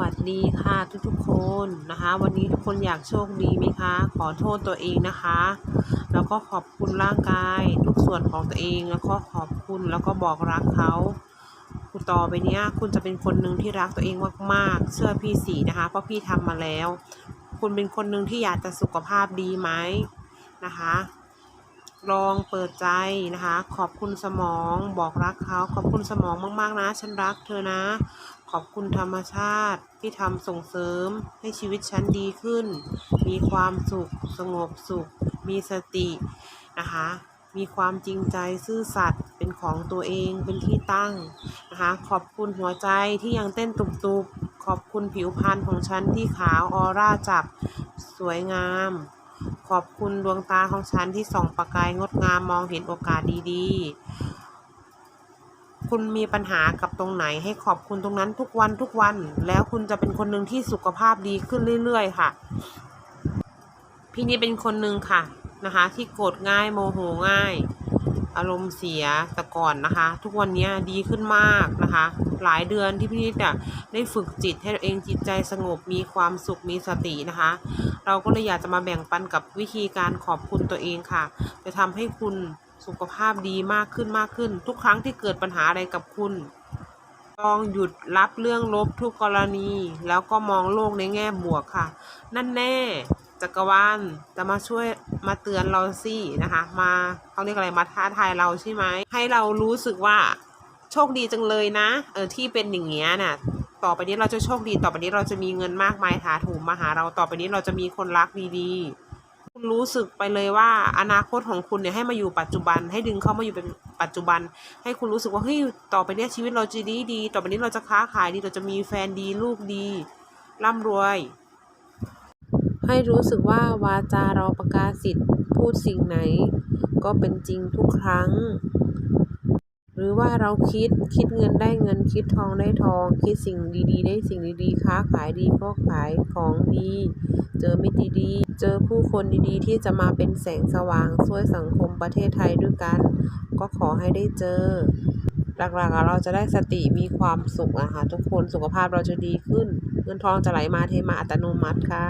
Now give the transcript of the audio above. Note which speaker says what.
Speaker 1: วัสดีค่ะทุกๆคนนะคะ วันนี้ทุกคนอยากโชคดีไหมคะ ขอโทษตัวเองนะคะ แล้วก็ขอบคุณร่างกายทุกส่วนของตัวเองแล้วก็ขอบคุณแล้วก็บอกรักเขาคุณต่อไปเนี้ย คุณจะเป็นคนหนึ่งที่รักตัวเองมากๆ เชื่อพี่สีนะคะ เพราะพี่ทำมาแล้ว คุณเป็นคนหนึ่งที่อยากจะสุขภาพดีไหมนะคะ ลองเปิดใจนะคะ ขอบคุณสมองบอกรักเขาขอบคุณสมองมากๆนะ ฉันรักเธอนะ ขอบคุณธรรมชาติที่ทำส่งเสริมให้ชีวิตฉันดีขึ้น มีความสุข สงบสุข มีสตินะคะ มีความจริงใจซื่อสัตย์เป็นของตัวเองเป็นที่ตั้งนะคะ ขอบคุณหัวใจที่ยังเต้นตุบๆ ขอบคุณผิวพรรณของฉันที่ขาวออร่าจับสวยงาม ขอบคุณดวงตาของฉันที่ส่องประกายงดงามมองเห็นโอกาสดีๆ คุณมีปัญหากับตรงไหน ให้ขอบคุณตรงนั้นทุกวันทุกวัน แล้วคุณจะเป็นคนหนึ่งที่สุขภาพดีขึ้นเรื่อยๆ ค่ะ พี่นี่เป็นคนหนึ่งค่ะนะคะ ที่โกรธง่ายโมโหง่าย อารมณ์เสียแต่ก่อนนะคะ ทุกวันนี้ดีขึ้นมากนะคะ หลายเดือนที่พี่นิดเนี่ยได้ฝึกจิตให้ตัวเองจิตใจสงบมีความสุขมีสตินะคะ เราก็เลยอยากจะมาแบ่งปันกับวิธีการขอบคุณตัวเองค่ะ จะทำให้คุณ สุขภาพดีมากขึ้นมากขึ้น ทุกครั้งที่เกิดปัญหาอะไรกับคุณลองหยุดรับเรื่องลบทุกกรณี แล้วก็มองโลกในแง่บวกค่ะ นั่นแน่จักรวาลจะมาช่วยมาเตือนเราสินะคะ มาเขาเรียกอะไรมาท้าทายเราใช่ไหมให้เรารู้สึกว่าโชคดีจังเลยนะ เออที่เป็นอย่างเงี้ยน่ะต่อไปนี้เราจะโชคดีต่อไปนี้เราจะมีเงินมากมายถาถูมมาหาเราต่อไปนี้เราจะมีคนรักดีๆ รู้สึกไปเลยว่าอนาคตของคุณเนี่ยให้มาอยู่ปัจจุบัน ให้ดึงเข้ามาอยู่เป็นปัจจุบัน ให้คุณรู้สึกว่าเฮ้ยต่อไปเนี้ยชีวิตเราจะดีดี ต่อไปนี้เราจะค้าขายดีเราจะมีแฟนดีลูกดีร่ำรวย ให้รู้สึกว่าวาจาเราประกาศสิทธิ์พูดสิ่งไหน ก็เป็นจริงทุกครั้ง รือว่าเราคิดคิดเงินได้เงินคิดทองได้ทอง คิดสิ่งดีๆ ได้สิ่งดีๆ ค้าขายดีก็ขายของดี เจอมิตรดีๆ เจอผู้คนดีๆ ที่จะมาเป็นแสงสว่างช่วยสังคมประเทศไทยด้วยกัน ก็ขอให้ได้เจอ หลักๆเราจะได้สติมีความสุขอะค่ะทุกคนสุขภาพเราจะดีขึ้น เงินทองจะไหลมาเทมาอัตโนมัติค่ะ